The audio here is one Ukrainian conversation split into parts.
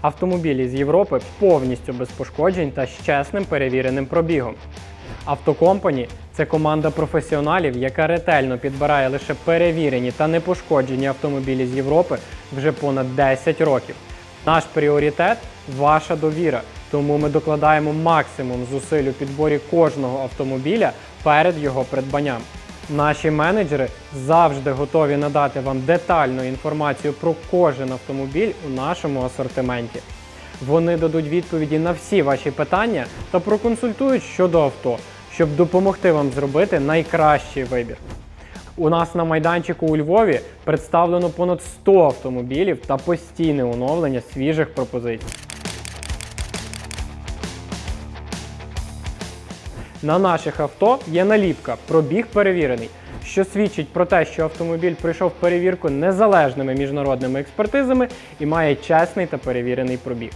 Автомобілі з Європи повністю без пошкоджень та з чесним перевіреним пробігом. Автокомпані це команда професіоналів, яка ретельно підбирає лише перевірені та непошкоджені автомобілі з Європи вже понад 10 років. Наш пріоритет ваша довіра, тому ми докладаємо максимум зусиль у підборі кожного автомобіля перед його придбанням. Наші менеджери завжди готові надати вам детальну інформацію про кожен автомобіль у нашому асортименті. Вони дадуть відповіді на всі ваші питання та проконсультують щодо авто, щоб допомогти вам зробити найкращий вибір. У нас на майданчику у Львові представлено понад 100 автомобілів та постійне оновлення свіжих пропозицій. На наших авто є наліпка Пробіг перевірений, що свідчить про те, що автомобіль пройшов перевірку незалежними міжнародними експертизами і має чесний та перевірений пробіг.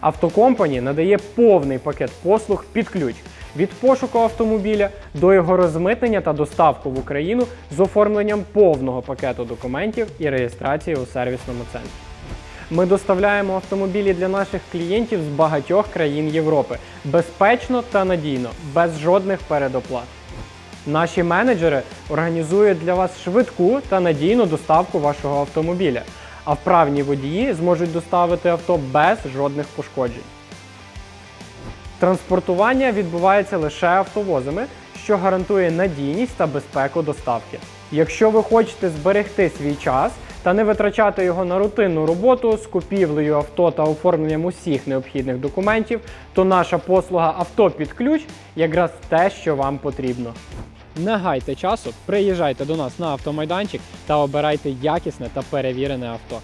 Автокомпані надає повний пакет послуг під ключ від пошуку автомобіля до його розмитнення та доставку в Україну з оформленням повного пакету документів і реєстрації у сервісному центрі. Ми доставляємо автомобілі для наших клієнтів з багатьох країн Європи безпечно та надійно, без жодних передоплат. Наші менеджери організують для вас швидку та надійну доставку вашого автомобіля, а вправні водії зможуть доставити авто без жодних пошкоджень. Транспортування відбувається лише автовозами, що гарантує надійність та безпеку доставки. Якщо ви хочете зберегти свій час та не витрачати його на рутинну роботу з купівлею авто та оформленням усіх необхідних документів, то наша послуга авто під ключ якраз те, що вам потрібно. Не гайте часу, приїжджайте до нас на автомайданчик та обирайте якісне та перевірене авто.